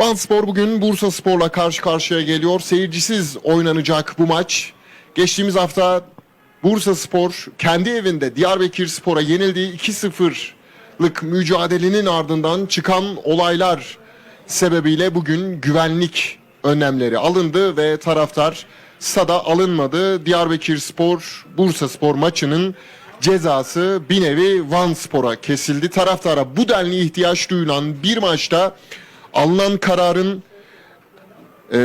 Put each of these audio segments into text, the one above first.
Van Spor bugün Bursa Spor'la karşı karşıya geliyor. Seyircisiz oynanacak bu maç. Geçtiğimiz hafta Bursa Spor kendi evinde Diyarbakır Spor'a yenildiği 2-0'lık mücadelenin ardından çıkan olaylar sebebiyle bugün güvenlik önlemleri alındı ve taraftar stada alınmadı. Diyarbakır Spor Bursa Spor maçının cezası bir nevi Van Spor'a kesildi. Taraftara bu denli ihtiyaç duyulan bir maçta alınan kararın e,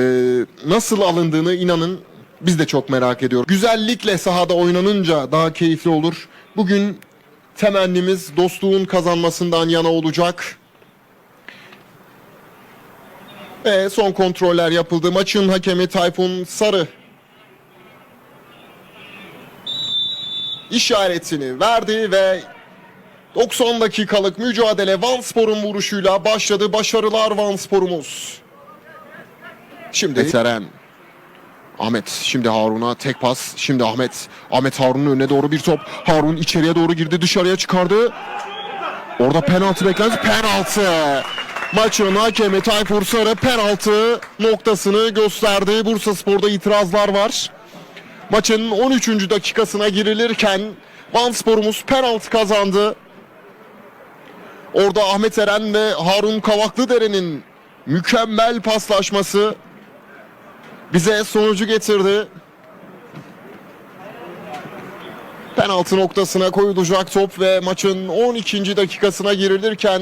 nasıl alındığını inanın biz de çok merak ediyoruz. Güzellikle sahada oynanınca daha keyifli olur. Bugün temennimiz dostluğun kazanmasından yana olacak. Ve son kontroller yapıldı. Maçın hakemi Tayfun Sarı işaretini verdi ve 90 dakikalık mücadele Van Spor'un vuruşuyla başladı. Başarılar Van Spor'umuz. Şimdi Teren. Ahmet şimdi Harun'a tek pas. Şimdi Ahmet. Ahmet Harun'un önüne doğru bir top. Harun içeriye doğru girdi dışarıya çıkardı. Orada penaltı beklenti. Penaltı. Maçın hakemi Tayfur Sarı penaltı noktasını gösterdi. Bursa Spor'da itirazlar var. Maçın 13. dakikasına girilirken Van Spor'umuz penaltı kazandı. Orada Ahmet Eren ve Harun Kavaklıdere'nin mükemmel paslaşması bize sonucu getirdi. Penaltı noktasına koyulacak top ve maçın 12. dakikasına girilirken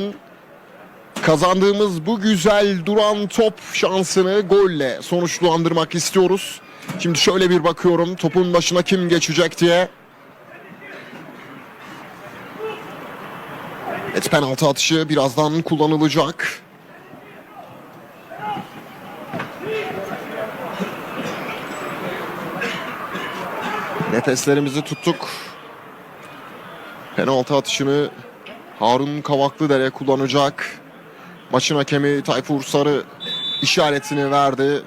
kazandığımız bu güzel duran top şansını golle sonuçlandırmak istiyoruz. Şimdi şöyle bir bakıyorum topun başına kim geçecek diye. Evet penaltı atışı birazdan kullanılacak. Nefeslerimizi tuttuk. Penaltı atışını Harun Kavaklıdere kullanacak. Maçın hakemi Tayfur Sarı işaretini verdi.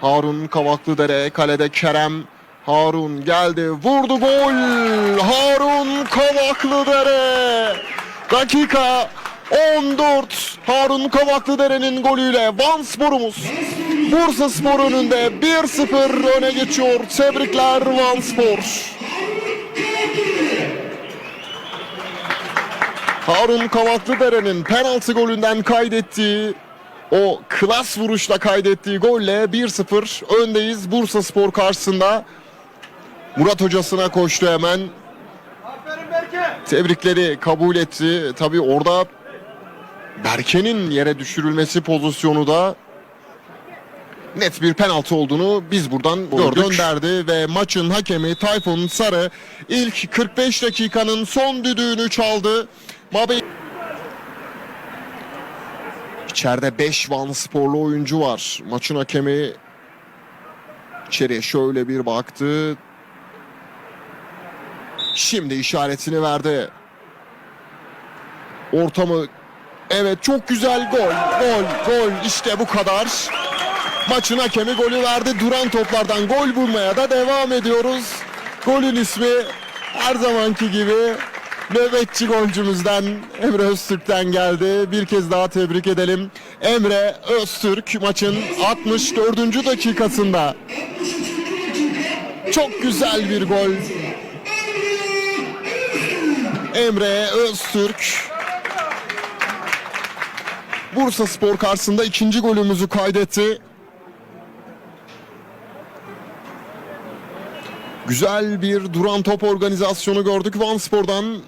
Harun Kavaklıdere kalede Kerem Harun geldi vurdu gol Harun Kavaklıdere dakika 14 Harun Kavaklıdere'nin golüyle Van Spor'umuz Bursa Spor önünde 1-0 öne geçiyor tebrikler Van Spor Harun Kavaklıdere'nin penaltı golünden kaydettiği o klas vuruşla kaydettiği golle 1-0 öndeyiz Bursa Spor karşısında. Murat hocasına koştu hemen. Tebrikleri kabul etti. Tabii orada Berke'nin yere düşürülmesi pozisyonu da net bir penaltı olduğunu biz buradan gördük. gönderdi ve maçın hakemi Tayfun Sarı ilk 45 dakikanın son düdüğünü çaldı. Mabey İçeride 5 Van Sporlu oyuncu var. Maçın hakemi içeriye şöyle bir baktı. Şimdi işaretini verdi. Ortamı evet çok güzel gol gol gol işte bu kadar. Maçın hakemi golü verdi. Duran toplardan gol bulmaya da devam ediyoruz. Golün ismi her zamanki gibi nöbetçi golcümüzden Emre Öztürk'ten geldi. Bir kez daha tebrik edelim. Emre Öztürk maçın 64. dakikasında çok güzel bir gol. Emre Öztürk Bursa Spor karşısında ikinci golümüzü kaydetti. Güzel bir duran top organizasyonu gördük Van Spor'dan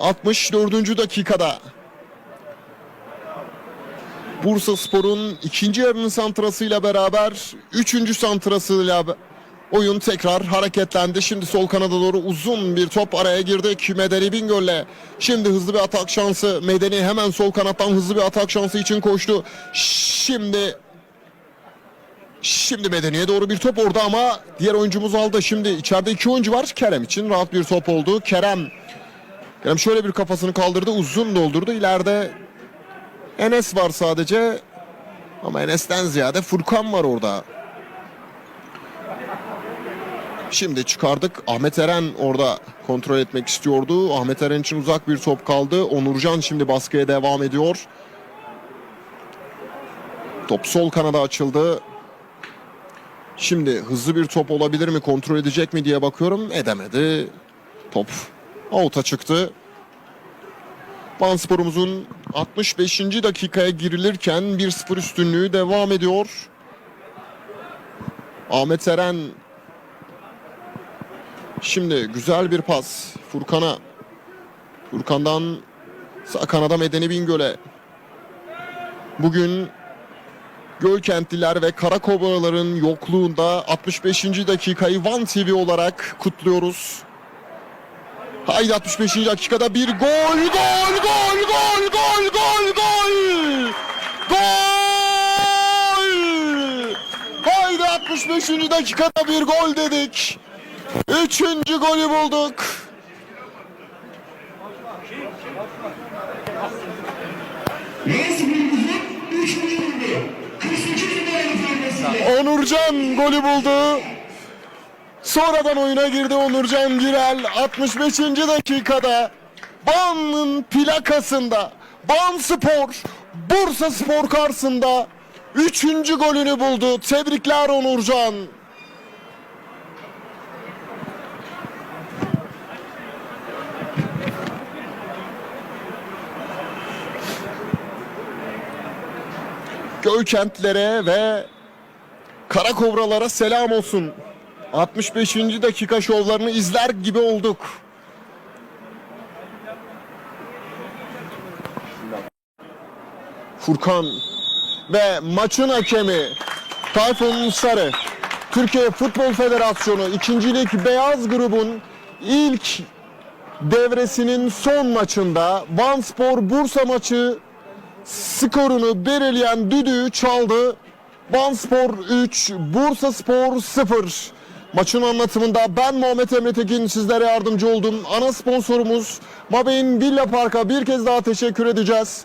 64. dakikada. Bursa Spor'un ikinci yarının santrasıyla beraber üçüncü santrasıyla oyun tekrar hareketlendi. Şimdi sol kanada doğru uzun bir top araya girdi. Medeni Bingöl'le şimdi hızlı bir atak şansı. Medeni hemen sol kanattan hızlı bir atak şansı için koştu. Şimdi Şimdi Medeni'ye doğru bir top orada ama diğer oyuncumuz aldı. Şimdi içeride iki oyuncu var. Kerem için rahat bir top oldu. Kerem Kerem şöyle bir kafasını kaldırdı. Uzun doldurdu. İleride Enes var sadece. Ama Enes'ten ziyade Furkan var orada. Şimdi çıkardık. Ahmet Eren orada kontrol etmek istiyordu. Ahmet Eren için uzak bir top kaldı. Onurcan şimdi baskıya devam ediyor. Top sol kanada açıldı. Şimdi hızlı bir top olabilir mi kontrol edecek mi diye bakıyorum. Edemedi. Top out'a çıktı. Vanspor'umuzun 65. dakikaya girilirken 1-0 üstünlüğü devam ediyor. Ahmet Eren Şimdi güzel bir pas Furkan'a. Furkan'dan sağ kanada Medeni Bingöl'e. Bugün Gölkentliler ve Karakobraların yokluğunda 65. dakikayı Van TV olarak kutluyoruz. Haydi 65. dakikada bir gol, gol, gol, gol, gol, gol, gol! Gol! Haydi 65. dakikada bir gol dedik. Üçüncü golü bulduk. Yazgülümüzün 3. yılında 48 numaralı formasıyla Onurcan golü buldu. Sonradan oyuna girdi Onurcan Girel 65. dakikada Ban'ın plakasında Ban Spor Bursa Spor karşısında 3. golünü buldu. Tebrikler Onurcan. Gölkentlere ve Kara Kobralara selam olsun. 65. dakika şovlarını izler gibi olduk. Furkan ve maçın hakemi Tayfun Sarı. Türkiye Futbol Federasyonu 2. Lig Beyaz grubun ilk devresinin son maçında Vanspor Bursa maçı skorunu belirleyen düdüğü çaldı. Vanspor 3, Bursa Spor 0. Maçın anlatımında ben Muhammed Emre Tekin sizlere yardımcı oldum. Ana sponsorumuz Mabey'in Villa Park'a bir kez daha teşekkür edeceğiz.